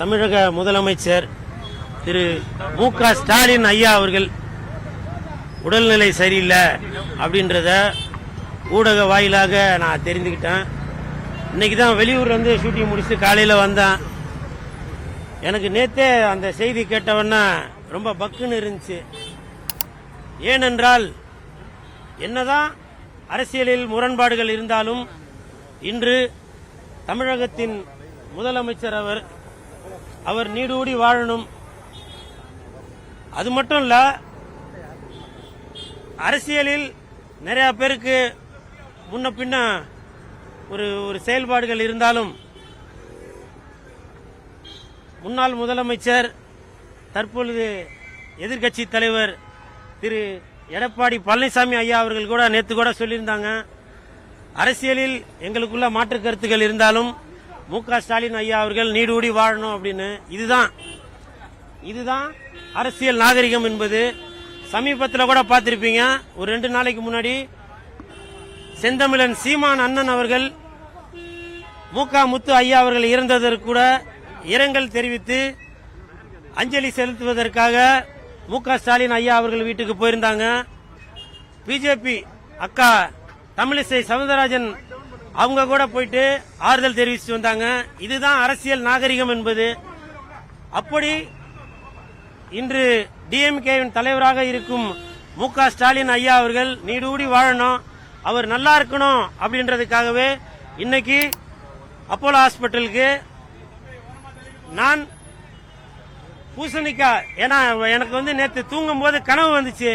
தமிழக முதலமைச்சர் திரு மு க ஸ்டாலின் ஐயா அவர்கள் உடல்நிலை சரியில்லை அப்படின்றத ஊடக வாயிலாக நான் தெரிந்துக்கிட்டேன். இன்னைக்கு தான் வெளியூர்லேருந்து ஷூட்டிங் முடிச்சுட்டு காலையில் வந்தேன். எனக்கு நேற்றே அந்த செய்தி கேட்டவொன்னே ரொம்ப பக்குன்னு இருந்துச்சு. ஏனென்றால் என்னதான் அரசியலில் முரண்பாடுகள் இருந்தாலும் இன்று தமிழகத்தின் முதலமைச்சர் அவர் அவர் நீடூடி வாழணும். அது மட்டும் இல்ல அரசியலில் நிறைய பேருக்கு முன்ன பின்ன ஒரு ஒரு செயல்பாடுகள் இருந்தாலும் முன்னாள் முதலமைச்சர் தற்பொழுது எதிர்க்கட்சி தலைவர் திரு எடப்பாடி பழனிசாமி ஐயா அவர்கள் கூட நேற்று கூட சொல்லியிருந்தாங்க அரசியலில் எங்களுக்குள்ள மாற்று கருத்துக்கள் இருந்தாலும் மு க ஸ்டாலின் ஐயா அவர்கள் நீடூடி வாழணும் அப்படின்னு. இதுதான். இதுதான் அரசியல் நாகரிகம் என்பது. சமீபத்தில் கூட பார்த்திருப்பீங்க. ஒரு ரெண்டு நாளைக்கு முன்னாடி செந்தமிழன் சீமான் அண்ணன் அவர்கள் மூகா முத்து ஐயா அவர்கள் இறந்ததற்கு கூட இரங்கல் தெரிவித்து அஞ்சலி செலுத்துவதற்காக மு க ஸ்டாலின் ஐயா அவர்கள் வீட்டுக்கு போயிருந்தாங்க. பிஜேபி அக்கா தமிழிசை சவுந்தரராஜன் அவங்க கூட போயிட்டு ஆறுதல் தெரிவித்து வந்தாங்க. இதுதான் அரசியல் நாகரிகம் என்பது. அப்படி இன்று டிஎம்கேவின் தலைவராக இருக்கும் மு க ஸ்டாலின் ஐயா அவர்கள் நீடூடி வாழணும். அவர் நல்லா இருக்கணும் அப்படின்றதுக்காகவே இன்னைக்கு அப்போலோ ஹாஸ்பிட்டலுக்கு நான் பூசணிக்கா ஏன்னா எனக்கு வந்து நேற்று தூங்கும் போது கனவு வந்துச்சு.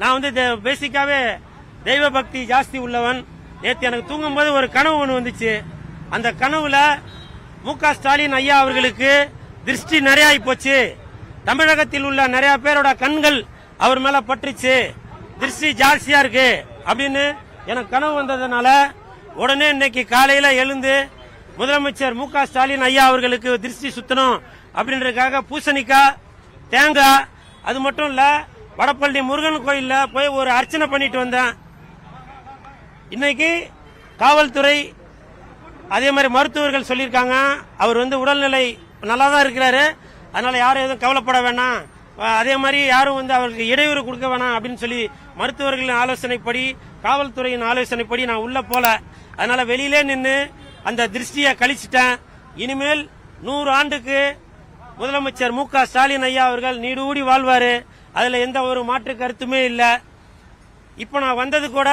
நான் வந்து பேசிக்காவே தெய்வ பக்தி ஜாஸ்தி உள்ளவன். நேற்று எனக்கு தூங்கும் போது ஒரு கனவு ஒன்று வந்துச்சு. அந்த கனவுல மு க ஸ்டாலின் ஐயா அவர்களுக்கு திருஷ்டி நிறைய போச்சு. தமிழகத்தில் உள்ள நிறைய பேரோட கண்கள் அவர் மேல பட்டுச்சு திருஷ்டி ஜாஸ்தியா இருக்கு அப்படின்னு எனக்கு கனவு வந்ததுனால உடனே இன்னைக்கு காலையில எழுந்து முதலமைச்சர் மு க ஸ்டாலின் ஐயா அவர்களுக்கு திருஷ்டி சுத்தணும் அப்படின்றதுக்காக பூசணிக்காய் தேங்காய் அது மட்டும் இல்ல வடப்பள்ளி முருகன் கோயில்ல போய் ஒரு அர்ச்சனை பண்ணிட்டு வந்தேன். இன்னைக்கு காவல்துறை அதே மாதிரி மருத்துவர்கள் சொல்லியிருக்காங்க. அவர் வந்து உடல்நிலை நல்லா தான் இருக்கிறாரு. அதனால யாரும் எதுவும் கவலைப்பட வேணாம். அதே மாதிரி யாரும் வந்து அவருக்கு இடையூறு கொடுக்க வேணாம் அப்படின்னு சொல்லி மருத்துவர்களின் ஆலோசனைப்படி காவல்துறையின் ஆலோசனைப்படி நான் உள்ள போல. அதனால வெளியிலே நின்று அந்த திருஷ்டியை கழிச்சிட்டேன். இனிமேல் நூறு ஆண்டுக்கு முதலமைச்சர் மு க ஸ்டாலின் ஐயா அவர்கள் நீடூடி வாழ்வாரு. அதுல எந்த ஒரு மாற்று கருத்துமே இல்லை. இப்போ நான் வந்தது கூட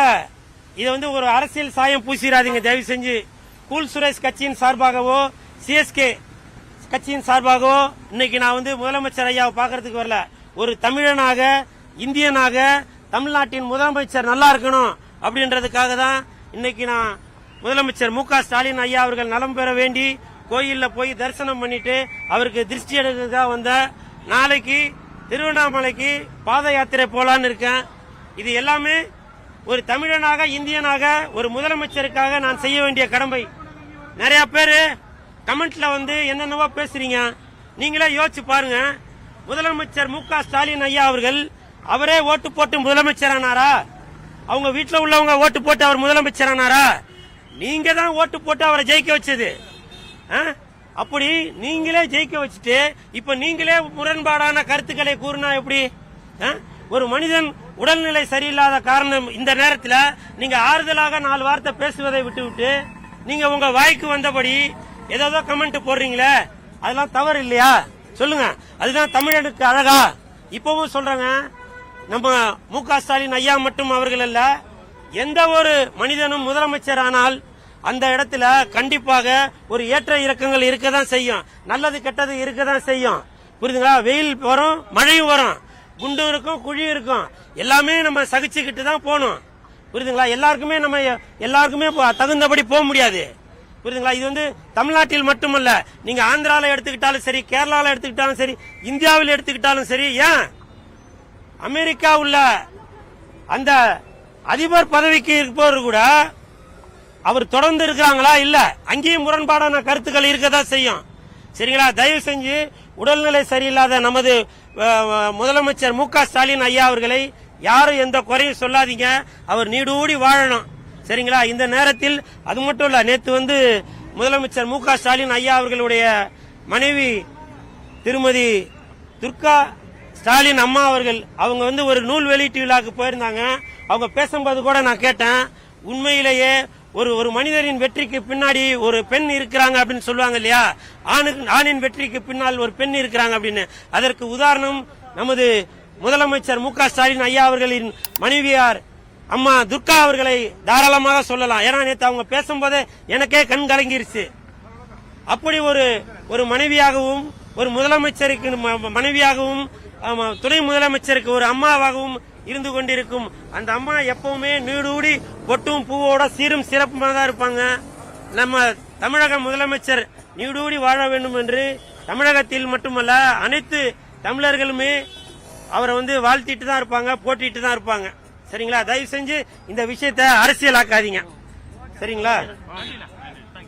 இதை வந்து ஒரு அரசியல் சாயம் பூசிடாதீங்க தயவு செஞ்சு கூல் சுரேஷ் கட்சியின் சார்பாகவோ சிஎஸ்கே கட்சியின் சார்பாகவோ இன்னைக்கு நான் வந்து முதலமைச்சர் ஐயாவை பார்க்கறதுக்கு வரல. ஒரு தமிழனாக இந்தியனாக தமிழ்நாட்டின் முதலமைச்சர் நல்லா இருக்கணும் அப்படின்றதுக்காக தான் இன்னைக்கு நான் முதலமைச்சர் மு ஸ்டாலின் ஐயா அவர்கள் நலம் பெற வேண்டி கோயிலில் போய் தரிசனம் பண்ணிட்டு அவருக்கு திருஷ்டி எடுக்கிறதுக்காக வந்த நாளைக்கு திருவண்ணாமலைக்கு பாத யாத்திரை போலான்னு இருக்கேன். இது எல்லாமே ஒரு தமிழனாக இந்தியனாக ஒரு முதலமைச்சருக்காக நான் செய்ய வேண்டிய கடமை. நிறைய பேர் கமெண்ட்ல வந்து என்னென்னவோ பேசுறீங்க. நீங்களே யோசிச்சு பாருங்க. முதலமைச்சர் மு ஸ்டாலின் ஐயா அவர்கள் அவரே ஓட்டு போட்டு முதலமைச்சரானாரா? அவங்க வீட்டில் உள்ளவங்க ஓட்டு போட்டு அவர் முதலமைச்சரானாரா? நீங்க தான் ஓட்டு போட்டு அவரை ஜெயிக்க வச்சது. ஆ? அப்படி நீங்களே ஜெயிக்க வச்சுட்டு இப்ப நீங்களே முரண்பாடான கருத்துக்களை கூறினா எப்படி? ஆ? ஒரு மனிதன் உடல்நிலை சரியில்லாத காரணம் இந்த நேரத்தில் நீங்க ஆறுதலாக நாலு வார்த்தை பேசுவதை விட்டுவிட்டு நீங்க உங்க வாய்க்கு வந்தபடி ஏதோ கமெண்ட் போடுறீங்களே அதெல்லாம் தவறு இல்லையா? சொல்லுங்க. அதுதான் தமிழனுக்கு அழகா. இப்பவும் சொல்றேங்க. நம்ம மு க ஸ்டாலின் ஐயா மட்டும் அவர்கள் அல்ல. எந்த ஒரு மனிதனும் முதலமைச்சர் ஆனால் அந்த இடத்துல கண்டிப்பாக ஒரு ஏற்ற இறக்கங்கள் இருக்க தான் செய்யும். நல்லது கெட்டது இருக்க தான் செய்யும். புரியுதுங்களா? வெயில் வரும் மழையும் வரும். குண்டும் இருக்கும் குழியும் இருக்கும். எல்லாமே நம்ம சகிச்சுக்கிட்டு தான் போகணும். புரியுதுங்களா? எல்லாருக்குமே நம்ம எல்லாருக்குமே போ- தகுந்தபடி போக முடியாது. புரியுதுங்களா? இது வந்து தமிழ்நாட்டில் மட்டுமல்ல. நீங்க ஆந்திரால எடுத்துக்கிட்டாலும் சரி கேரளால எடுத்துக்கிட்டாலும் சரி இந்தியாவில் எடுத்துக்கிட்டாலும் சரி ஏன்? அமெரிக்கா உள்ள அந்த அதிபர் பதவிக்கு இருப்பவர் கூட அவர் தொடர்ந்து இருக்கிறாங்களா? இல்ல. அங்கேயும் முரண்பாடான கருத்துக்கள் இருக்கதான் செய்யும். சரிங்களா? தயவு செஞ்சு உடல்நிலை சரியில்லாத நமது முதலமைச்சர் மு க ஸ்டாலின் ஐயா அவர்களை யாரும் எந்த குறையும் சொல்லாதீங்க. அவர் நீடூடி வாழணும். சரிங்களா? இந்த நேரத்தில் அது மட்டும் இல்ல நேத்து வந்து முதலமைச்சர் மு க ஸ்டாலின் ஐயா அவர்களுடைய மனைவி திருமதி துர்கா ஸ்டாலின் அம்மா அவர்கள் அவங்க வந்து ஒரு நூல் வெளியீட்டு விழாவுக்கு போயிருந்தாங்க. அவங்க பேசும்போது கூட நான் கேட்டேன். உண்மையிலேயே ஒரு ஒரு மனிதரின் வெற்றிக்கு பின்னாடி ஒரு பெண் இருக்கிறாங்க அப்படின்னு சொல்லுவாங்க இல்லையா? ஆணுக்கு ஆணின் வெற்றிக்கு பின்னால் ஒரு பெண் இருக்கிறாங்க அப்படின்னு. அதற்கு உதாரணம் நமது முதலமைச்சர் மு ஸ்டாலின் ஐயா அவர்களின் மனைவியார் அம்மா துர்கா அவர்களை தாராளமாக சொல்லலாம். ஏன்னா நேற்று அவங்க பேசும்போதே எனக்கே கண் கலங்கிருச்சு. அப்படி ஒரு ஒரு மனைவியாகவும் ஒரு முதலமைச்சருக்கு ம- மனைவியாகவும் துணை முதலமைச்சருக்கு ஒரு அம்மாவாகவும் இருந்து கொண்டிருக்கும். அந்த அம்மா எப்பவுமே நீடூடி பொட்டும் பூவோட சீரும் சிறப்புமாக தான் இருப்பாங்க. நம்ம தமிழக முதலமைச்சர் நீடூடி வாழ வேண்டும் என்று தமிழகத்தில் மட்டுமல்ல அனைத்து தமிழர்களுமே அவரை வந்து வாழ்த்திட்டு தான் இருப்பாங்க போட்டிட்டு தான் இருப்பாங்க. சரிங்களா? தயவு செஞ்சு இந்த விஷயத்தை அரசியலாக்காதீங்க. சரிங்களா?